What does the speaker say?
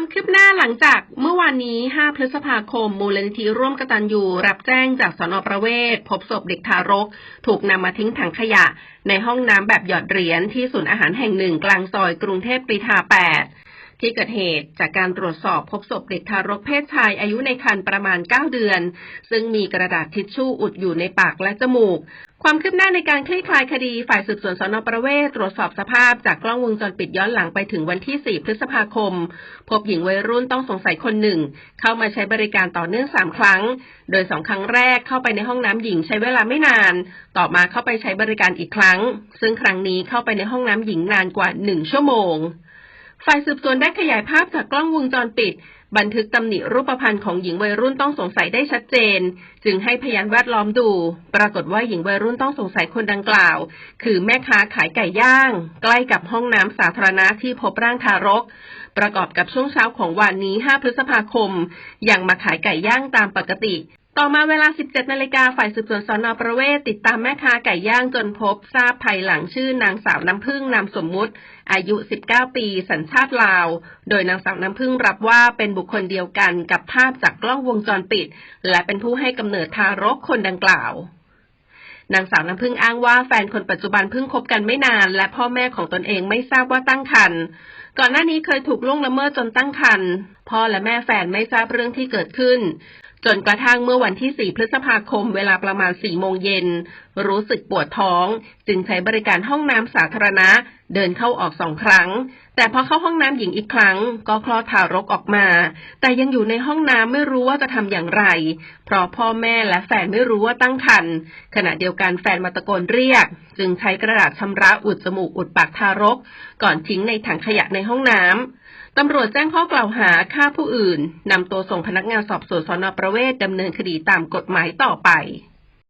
ความคืบหน้าหลังจากเมื่อวานนี้ 5 พฤษภาคม มูลนิธิร่วมกตัญญูรับแจ้งจากสนประเวศ พบศพเด็กทารก ถูกนำมาทิ้งถังขยะ ในห้องน้ำแบบหยอดเหรียญที่ศูนย์อาหารแห่งหนึ่งกลางซอยกรุงเทพกรีฑา8 ที่เกิดเหตุจากการตรวจสอบพบศพเด็กทารกเพศชายอายุในครรภ์ประมาณ 9 เดือน ซึ่งมีกระดาษทิชชู่อุดอยู่ในปากและจมูก ความคืบหน้าในการคลี่คลายคดีฝ่ายสืบสวนสนประเวศตรวจสอบสภาพจากกล้องวงจรปิดย้อนหลังไปถึงวันที่ 4 พฤษภาคม พบหญิงวัยรุ่นต้องสงสัยคนหนึ่ง เข้ามาใช้บริการต่อเนื่อง 3 ครั้ง โดย 2 ครั้งแรกเข้าไปในห้องน้ำหญิงใช้เวลาไม่นาน ต่อมาเข้าไปใช้บริการอีกครั้ง ซึ่งครั้งนี้เข้าไปในห้องน้ำหญิงนานกว่า 1 ชั่วโมง ฝ่ายสืบสวนได้ขยายภาพจากกล้องวงจรปิด บันทึกตำหนิรูปพรรณของหญิงวัยรุ่นต้องสงสัยได้ชัดเจน จึงให้พยานแวดล้อมดู ปรากฏว่าหญิงวัยรุ่นต้องสงสัยคนดังกล่าว คือแม่ค้าขายไก่ย่าง ใกล้กับห้องน้ำสาธารณะที่พบร่างทารก ประกอบกับช่วงเช้าของวันนี้ 5 พฤษภาคม ยังมาขายไก่ย่างตามปกติ ต่อมาเวลา 17 นาฬิกาฝ่ายสืบสวนสนอประเวศติดตามแม่ค้าไก่ย่างจนพบทราบภายหลังชื่อนางสาวน้ำพึ่งนามสมมุติ อายุ 19 ปี สัญชาติลาว โดยนางสาวน้ำพึ่งรับว่าเป็นบุคคลเดียวกันกับภาพจากกล้องวงจรปิด และเป็นผู้ให้กำเนิดทารกคนดังกล่าวนางสาวน้ำพึ่งอ้างว่าแฟนคนปัจจุบันเพิ่งคบกันไม่นาน และพ่อแม่ของตนเองไม่ทราบว่าตั้งครรภ์ก่อนหน้านี้เคยถูกล่วงละเมิดจนตั้งครรภ์พ่อและแม่แฟนไม่ทราบเรื่องที่เกิดขึ้น จนกระทั่งเมื่อวันที่ 4 พฤษภาคมเวลาประมาณ 4 โมงเย็น รู้สึกปวดท้อง จึงใช้บริการห้องน้ำสาธารณะ เดินเข้าออกสองครั้ง แต่พอเข้าห้องน้ำหญิงอีกครั้ง ก็คลอดทารกออกมา แต่ยังอยู่ในห้องน้ำไม่รู้ว่าจะทำอย่างไร เพราะพ่อแม่และแฟนไม่รู้ว่าตั้งครรภ์ขณะเดียวกันแฟนมาตะโกนเรียก จึงใช้กระดาษชำระอุดจมูกอุดปากทารก ก่อนทิ้งในถังขยะในห้องน้ำตำรวจแจ้งข้อกล่าวหาฆ่าผู้อื่น นำตัวส่งพนักงานสอบสวนสนประเวศดำเนินคดีตามกฎหมายต่อไป